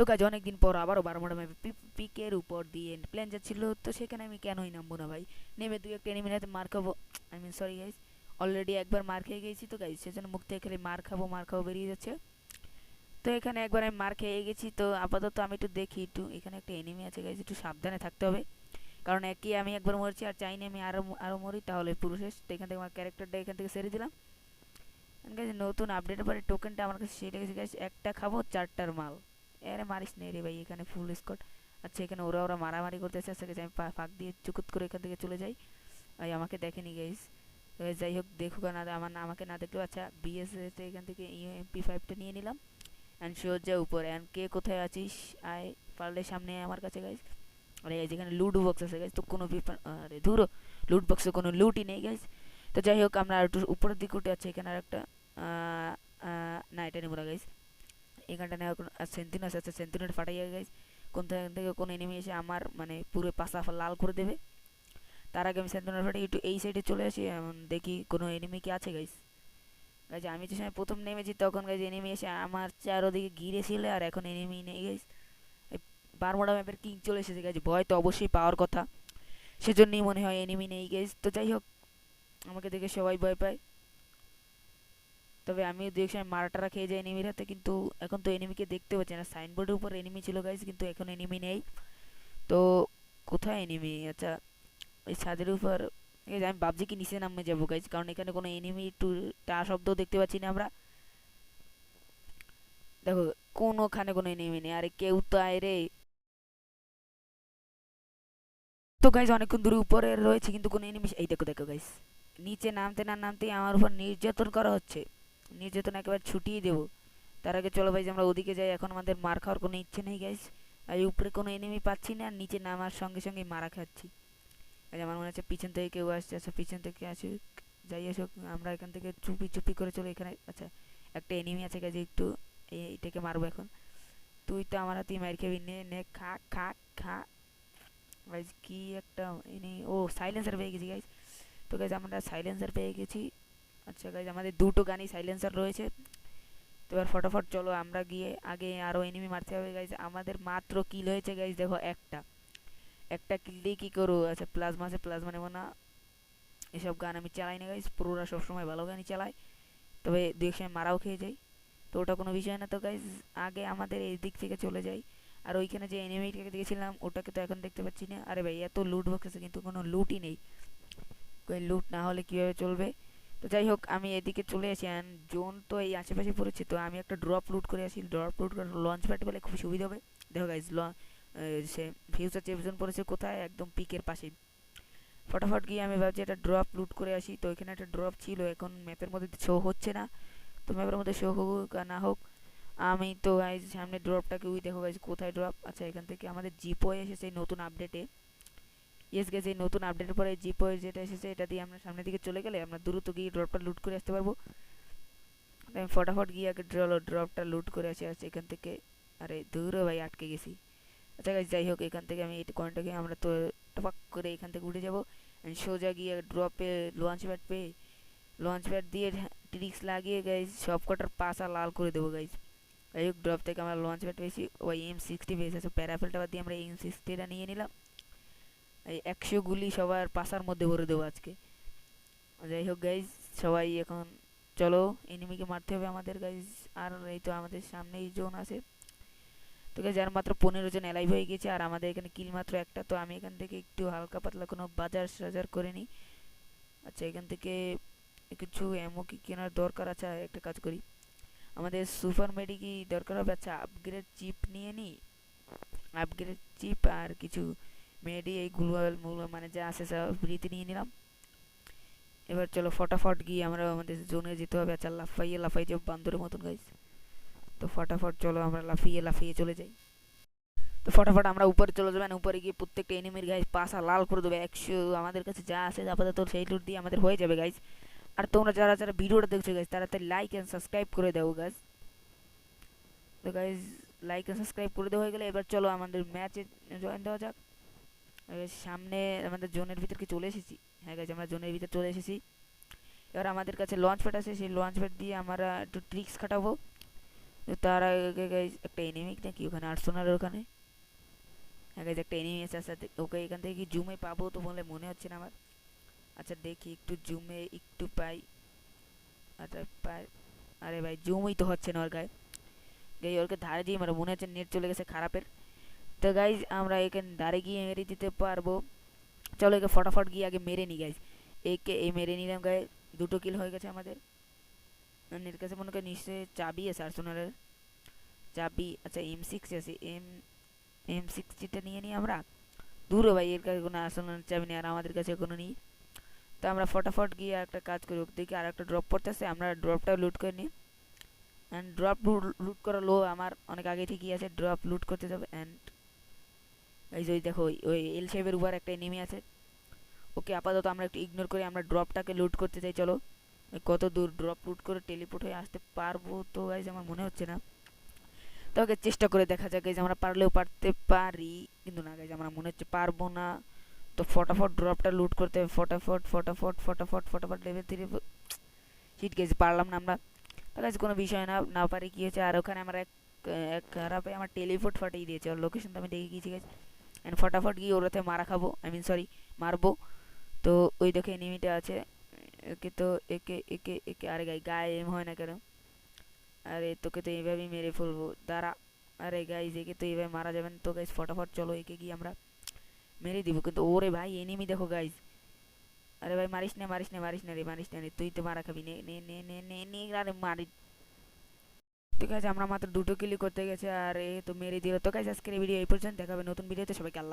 তো কাজ অনেকদিন পর আবারও বারোমাটা ম্যাপে পিকের উপর দিয়ে প্ল্যান যাচ্ছিল, তো সেখানে আমি কেনই নামবো না ভাই? নেমে দুই একটা এনিমির মার খাব। I mean sorry guys already একবার মার খেয়ে গেছি তো গাইজ সেজন্য মুখ থেকে খালি মার খাব মার খাব বেরিয়ে যাচ্ছে। তো এখানে একবার আমি মার খেয়ে গেছি, তো আপাতত আমি একটু দেখি একটু, এখানে একটা এনিমি আছে গাইজ একটু সাবধানে থাকতে হবে। কারণ একই আমি একবার মরছি আর চাইনি আমি আরও আরও মরি, তাহলে পুরো শেষ তো এখান থেকে আমার ক্যারেক্টারটা এখান থেকে সেরে দিলাম। গাইজ নতুন আপডেটের পরে টোকেনটা আমার কাছে সেরে গেছে গাইজ একটা খাব, চারটার মাল। আরে মারিস নে রে ভাই, এখানে ফুল স্কট আচ্ছা এখানে ওরা ওরা মারামারি করতেছে আচ্ছা আমি ফাঁক দিয়ে চুকুত করে এখান থেকে চলে যাই। ভাই, আমাকে দেখেনি গাইজ যাই হোক, দেখুক না আমার আমাকে না দেখলেও আচ্ছা বিএস এখান থেকে এমপি ফাইভটা নিয়ে নিলাম। অ্যান্ড সোজা উপরে। অ্যান্ড কে কোথায় আছিস? আয়, পারলে সামনে আমার কাছে গাইজ আরে, এই যেখানে লুড বক্স আছে গাইজ তো কোনো আরে, ধুরো লুট বক্সে কোনো লুটই নেই গাইজ তো যাই হোক, আমরা একটু উপরের দিকে উঠে আছে, এখানে আর একটা না, এটা নেব না গাইজ এখানটা নেওয়ার কোনো সেন্টিনো আছে সেন্টিনোটা ফাটাইয়া গাইজ কোন থেকে কোনো এনিমি এসে আমার মানে পুরো পাশা লাল করে দেবে তার আগে আমি সেন্টিনোটা ফাটাই একটু এই সাইডে চলে আসি দেখি কোনো এনিমি কি আছে গাইজ গাইজ আমি যে সময় প্রথম নেমেছি তখন গাইজ এনিমি এসে আমার চারোদিকে ঘিরেছিল আর এখন এনিমি নেই গাইজ বারমোড়া ম্যাপের কিং চলে এসেছে গাইজ ভয় তো অবশ্যই পাওয়ার কথা সেজন্যই মনে হয় এনিমি নেই গাইজ তো যাই হোক আমাকে দেখে সবাই ভয় পায় তবে আমিও দু এক সময় মারাটারা খেয়ে যাই এনিমির হাতে, কিন্তু এখন তো এনিমিকে দেখতে পাচ্ছি না। সাইনবোর্ডের উপর এনিমি ছিল গাইজ কিন্তু এখন এনিমি নেই। তো কোথায় এনিমি আচ্ছা এই ছাদের উপর আমি ভাবছি কি নিচে নামে যাব গাইজ কারণ এখানে কোনো এনিমি টু টা শব্দ দেখতে পাচ্ছি না আমরা। দেখো, কোনোখানে কোনো এনিমি নেই, আরে কেউ তো আয় রে। তো গাইজ অনেকক্ষণ দূরে উপরে রয়েছে, কিন্তু কোনো এনিমি এই দেখো দেখো গাইজ নিচে নামতে না নামতেই আমার উপর নির্যাতন করা হচ্ছে। নির্যাতন একেবারে ছুটিয়ে দেবো। তার আগে চলো ভাই আমরা ওদিকে যাই, এখন আমাদের মার খাওয়ার কোনো ইচ্ছে নেই গাইজ আর উপরে কোনো এনিমি পাচ্ছি না, আর নিচে নামার সঙ্গে সঙ্গে মারা খাচ্ছি। আজ আমার মনে হচ্ছে পিছন থেকে কেউ আসছে আচ্ছা পিছন থেকে আসুক, যাই আসুক, আমরা এখান থেকে চুপি চুপি করে চলে এখানে আচ্ছা একটা এনিমি আছে গাইজ একটু এই- এইটাকে মারবো এখন। তুই তো আমার হাতেই মার খাবি, নে নে, খা খা খা। গাইজ কি একটা এনি ও সাইলেন্সার পেয়ে গেছি গাইজ তো গাইজ আমরা সাইলেন্সার পেয়ে গেছি। আচ্ছা গাইজ আমাদের দুটো গানই সাইলেন্সার রয়েছে। তো এবার ফটাফট চলো, আমরা গিয়ে আগে আরও এনিমি মারতে হবে গাইজ আমাদের মাত্র কিল হয়েছে গাইজ দেখো একটা। একটা কিল দিয়ে কী করো আচ্ছা প্লাজমা আছে প্লাজমা নেব না। এসব গান আমি চালাই না গাইজ পুরোরা সবসময় ভালো গানই চালাই তবে দু এক সময় মারাও খেয়ে যাই। তো ওটা কোনো বিষয় না তো গাইজ আগে আমাদের এই দিক থেকে চলে যাই। আর ওইখানে যে এনিমিটাকে দেখেছিলাম, ওটাকে তো এখন দেখতে পাচ্ছি না। আরে ভাই, এত লুট বক্স কিন্তু কোনো লুটই নেই। লুট না হলে কীভাবে চলবে? তো যাই হোক, আমি এদিকে চলে আসি অ্যান্ড জোন তো এই আশেপাশে পড়েছে, তো আমি একটা ড্রপ লুট করে আসি। ড্রপ লুট করে লঞ্চ প্যাড পেলে খুব সুবিধা হবে। দেখো গাইজ সে ফিউচার চেপজন পড়েছে কোথায়? একদম পিকের পাশে। ফটাফট গিয়ে আমি ভাবছি একটা ড্রপ লুট করে আসি। তো এখানে একটা ড্রপ ছিল, এখন ম্যাপের মধ্যে শো হচ্ছে না। তো ম্যাপের মধ্যে শো হোক না হোক, আমি তো গাইজ সামনে ড্রপটাকে উই দেখো গাইজ কোথায় ড্রপ আচ্ছা এখান থেকে আমাদের জিপো এসেছে নতুন আপডেটে ইয়েস গেছে এই নতুন আপডেটের পরে জিপো যেটা এসেছে, এটা দিয়ে আমরা সামনের দিকে চলে গেলে আমরা দ্রুত গিয়ে ড্রপটা লুট করে আসতে পারব। আমি ফটাফট গিয়ে আগে ড্রল ড্রপটা লুট করে আসি আসছি এখান থেকে। আরে দূরে ভাই, আটকে গেছি। আচ্ছা গাইজ যাই হোক, এখান থেকে আমি এই কয়েনটাকে আমরা তো টপাক করে এখান থেকে উঠে যাব। সোজা গিয়ে ড্রপে লঞ্চ প্যাড পেয়ে লঞ্চ প্যাড দিয়ে ট্রিক্স লাগিয়ে গাইজ সব কটার পাশা লাল করে দেবো গাইজ যাই হোক ড্রপ থেকে আমরা লঞ্চ প্যাড পেয়েছি। ওই এম সিক্সটি পেয়েছে। প্যারাফেলটা বাদ দিয়ে আমরা এম সিক্সটিটা নিয়ে নিলাম। এই একশো গুলি সবার পাশার মধ্যে ভরে দেবো আজকে। যাই হোক গাইজ সবাই এখন চলো এনিমিকে মারতে হবে আমাদের গাইজ আর এই তো আমাদের সামনেই জোন আছে। তো গাইজ আর মাত্র পনেরো জন এলাইভ হয়ে গেছে, আর আমাদের এখানে কিল মাত্র একটা, তো আমি এখান থেকে একটু হালকা পাতলা কোনো বাজার সাজার করে নিই। আচ্ছা এখান থেকে কিছু এমও কি কেনার দরকার আছে? একটা কাজ করি। আমাদের সুপার মেডি কি দরকার হবে? আচ্ছা আপগ্রেড চিপ নিয়ে নিই। আপগ্রেড চিপ আর কিছু মেডি এই গ্লোয়াল মুলো মানে যা আছে সব ফ্রিতে নিয়ে নিলাম। এবার চলো ফটাফট গিয়ে আমরা আমাদের জোনে যেতে হবে। আচ্ছা লাফাইয়ে লাফাই যাব বান্দরের মতন গাইজ তো ফটাফট চলো আমরা লাফিয়ে লাফিয়ে চলে যাই। তো ফটাফট আমরা উপরে চলে যাবেন উপরে গিয়ে প্রত্যেকটা এনিমির গাইজ পাশা লাল করে দেবে। একশো আমাদের কাছে যা আছে আপাতত সেই লুট দিয়ে আমাদের হয়ে যাবে গাইজ আর তোমরা যারা যারা ভিডিওটা দেখছ গাইজ তারা তাই লাইক অ্যান্ড সাবস্ক্রাইব করে দাও গাইজ তো গাইজ লাইক অ্যান্ড সাবস্ক্রাইব করে দেওয়া হয়ে গেলে এবার চলো আমাদের ম্যাচে জয়েন দেওয়া যাক। সামনে আমাদের জোনের ভিতর কি চলে এসেছি? হ্যাঁ গাইজ আমরা জোনের ভিতর চলে এসেছি। এবার আমাদের কাছে লঞ্চ প্যাড আছে, সেই লঞ্চ প্যাড দিয়ে আমরা একটু ট্রিক্স খাটাবো। তার আগে গাইজ একটা এনিমি নাকি ওখানে আর্সোনালের ওখানে। হ্যাঁ গাইজ একটা এনিমি আছে আচ্ছা ওকে এখান থেকে কি জুমে পাবো তো বলে মনে হচ্ছে না আমার। আচ্ছা দেখি, একটু জুমে একটু পাই। আচ্ছা পাই। আরে ভাই জুমই তো হচ্ছে না ওর গায়ে। গাই ওরকে ধারে দিয়ে মারো, মনে হচ্ছে নেট চলে গেছে খারাপের। তো গাইজ আমরা এখানে ধারে গিয়ে মেরে দিতে পারব। চলো একে ফটাফট গিয়ে আগে মেরে নিই গাইজ একে এই মেরে নিলাম গায়ে দুটো কিল হয়ে গেছে আমাদের। এর কাছে মনে করি নিশ্চয়ই চাবি আছে আর্সেনালের চাবি আচ্ছা এম সিক্স আছে। এম এম সিক্সটিটা নিয়ে নিই আমরা। দূরে ভাই, এর কাছে কোনো আর্সেনালের চাবি নেই, আর আমাদের কাছে কোনো নেই। তো আমরা ফটাফট গিয়ে একটা কাজ করি দেখি আর একটা ড্রপ পড়তেছে, আমরা ড্রপটা লুট করে নিই অ্যান্ড ড্রপ লুট করা লো আমার অনেক আগে থেকেই আছে ড্রপ লুট করতে যাবে। অ্যান্ড এই যে দেখো, ওই- এল শেপের উপর একটা এনিমি আছে। ওকে আপাতত আমরা একটু ইগনোর করে আমরা ড্রপটাকে লুট করতে চাই, চলো। কত দূর ড্রপ লুট করে টেলিপোর্ট হয়ে আসতে পারব তো গাইজ আমার মনে হচ্ছে না। তো ওকে চেষ্টা করে দেখা যাক গাইজ আমরা পারলেও পারতে পারি। কিন্তু না গাইজ আমরা মনে হচ্ছে পারব না। তো ফটাফট ড্রপটা লুট করতে হবে, ফটাফট ফটাফট ফটাফট ফটাফট লেভেল থ্রি হিট গেছে পারলাম না আমরা। তো গাইজ কোনো বিষয় না না পারি কী হয়েছে আর ওখানে আমার এক এক খারাপে আমার টেলিপোর্ট ফাটিয়ে দিয়েছে। ওর লোকেশন তো আমি দেখে গিয়েছি গাইজ অ্যান্ড ফটাফট গিয়ে ওরাতে মারা খাব আই মিন সরি মারবো। তো ওই দেখে এনিমিটা আছে। একে তো, একে একে একে, আরে গাই গায়ে এম হয় না কেন? আরে তোকে তো এইভাবেই মেরে ফেলব। দাঁড়া। আরে গাইজ একে তো এইভাবে মারা যাবেন তো গাইজ ফটাফট চলো একে গিয়ে আমরা মেরে দিব। কিন্তু ওরে ভাই এনিমি দেখো গাইজ আরে ভাই, মারিস না মারিস না মারিস না রে, মারিস না রে। তুই তো মারা খাবি। নে নে নে নে নে, আরে মারি। ঠিক আছে, আমরা মাত্র দুটো কিলি করতে গেছে, আর এ তো মেরে দিল। তো গাইজ আজকের ভিডিও এই পর্যন্ত দেখাবে নতুন ভিডিওতে সবাইকে আল্লাহ